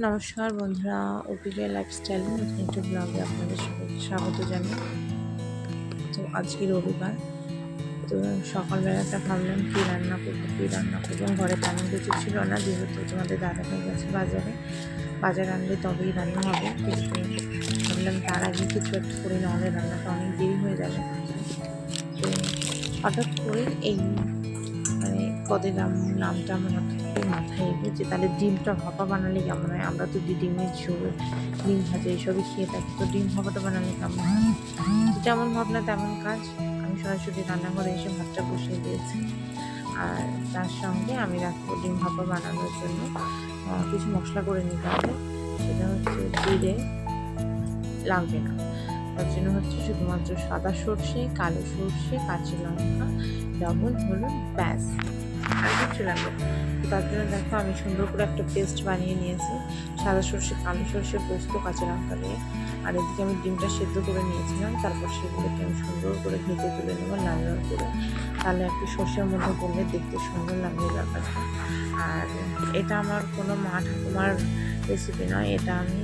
নমস্কার বন্ধুরা ওপিকে লাইফস্টাইল নতুন একটি ব্লগে আপনাদের সবাইকে স্বাগত জানাই। তো আজকে রবিবার, তো সকালবেলাটা ভাবলাম কী রান্না করব, কী রান্না করব, ঘরে তেমন কিছু ছিল না, যেহেতু তোমাদের দাদা হয়ে গেছে বাজারে। বাজার আনলে তবেই রান্না হবে, কিন্তু ভাবলাম তার আগে কিছু একটা করে নাহলে রান্নাটা অনেক দেরি হয়ে যাবে। তো হঠাৎ করে এই মানে পদের নাম, নামটা আমার হঠাৎ মাথায় এলো যে তাহলে ডিমটা ভাপা বানালে কেমন হয়? আমরা তো যে ডিমের ঝোল, ডিম ভাজা এইসবই খেয়ে থাকি, তো ডিম ভাপাটা বানালে কেমন হয়? যেমন ভাবনা তেমন কাজ। আমি সরাসরি রান্নাঘরে এসে ভাতটা বসিয়ে দিয়েছি। আর তার সঙ্গে আমি রাখব ডিম ভাপা বানানোর জন্য। কিছু মশলা করে নিতে হবে। সেটা হচ্ছে জিরে লাগবে না তার জন্য হচ্ছে শুধুমাত্র সাদা সর্ষে, কালো সর্ষে, কাঁচা লঙ্কা, লবণ, হলুদ, ব্যাস। আর কিছু লাগবে তার জন্য দেখো আমি সুন্দর করে একটা পেস্ট বানিয়ে নিয়েছি। সাদা সর্ষে, কালো সর্ষে পোস্ত, কাঁচা লঙ্কা দিয়ে। আর এদিকে আমি ডিমটা সেদ্ধ করে নিয়েছিলাম। তারপর সেগুলোকে আমি সুন্দর করে ভেজে তুলে নেব লাল লাল করে। তাহলে একটু সর্ষের মধ্যে করলে দেখতে সুন্দর লাগবে ব্যাপারটা। আর এটা আমার কোনো মা ঠাকুমার রেসিপি নয়, এটা আমি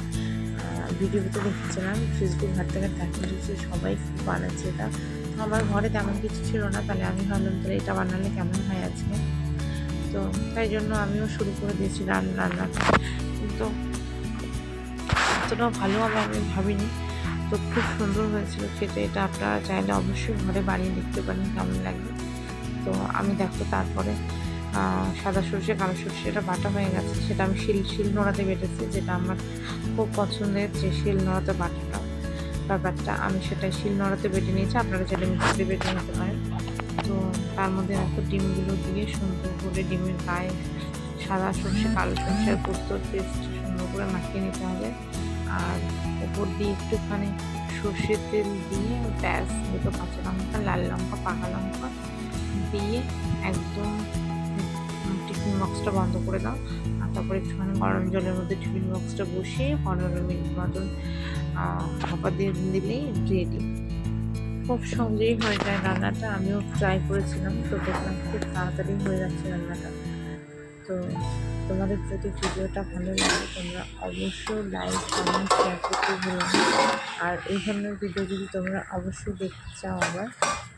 ভিডিওতে দেখেছিলাম ফেসবুক ঘাট থেকে দেখা দিয়েছি সবাই বানাচ্ছে এটা। তো আমার ঘরে তেমন কিছু ছিল না, তাহলে আমি ভাবলাম, তাহলে এটা বানালে কেমন হয় আজকে? তো তাই জন্য আমিও শুরু করে দিয়েছি রান্না রান্নাটা কিন্তু এতটাও ভালো হবে আমি ভাবিনি। তো খুব সুন্দর হয়েছিল খেতে, এটা আপনারা চাইলে অবশ্যই ঘরে বানিয়ে দেখতে পারেন, কেমন লাগবে তো আমি দেখো তারপরে সাদা সর্ষে, কালো সর্ষেটা বাটা হয়ে গেছে। সেটা আমি শিল শিল নোড়াতে বেটেছি, যেটা আমার খুব পছন্দের যে শিল নোড়াতে বাটাটা। ব্যাপারটা, আমি সেটা শিল নোড়াতে বেটে নিয়েছি। আপনারা চাইলে মিক্সিতে বেটে নিতে পারেন। তো তার মধ্যে দেখো ডিমগুলো দিয়ে সুন্দর করে ডিমের গায়ে সাদা সর্ষে, কালো সর্ষে পোস্তর পেস্ট সুন্দর করে মাখিয়ে নিতে হবে। আর উপর দিয়ে একটুখানি সর্ষের তেল দিয়ে ব্যাস, দুটো কাঁচা লঙ্কা, লাল লঙ্কা, পাকা লঙ্কা দিয়ে একদম টিফিন বক্সটা বন্ধ করে দাও। আর তারপরে একটুখানি গরম জলের মধ্যে টিফিন বক্সটা বসিয়ে পনেরো মিনিট মতন ভাপা দিয়ে দিলেই রেডি খুব সহজেই হয়ে যায় রান্নাটা। আমিও ট্রাই করেছিলাম, তো দেখলাম খুব তাড়াতাড়ি হয়ে যাচ্ছে রান্নাটা। তো তোমাদের যদি ভিডিওটা ভালো লাগে, তোমরা অবশ্যই লাইক কমেন্ট শেয়ার করতে ভুলো আর এই ধরনের ভিডিও যদি তোমরা অবশ্যই দেখতে চাও আবার,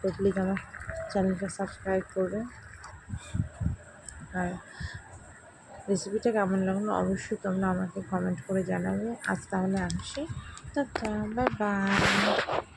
তো প্লিজ আমার চ্যানেলটা সাবস্ক্রাইব করবে। আর রেসিপিটা কেমন লাগল অবশ্যই তোমরা আমাকে কমেন্ট করে জানাবে। আজ তাহলে আসি তো বাই বাই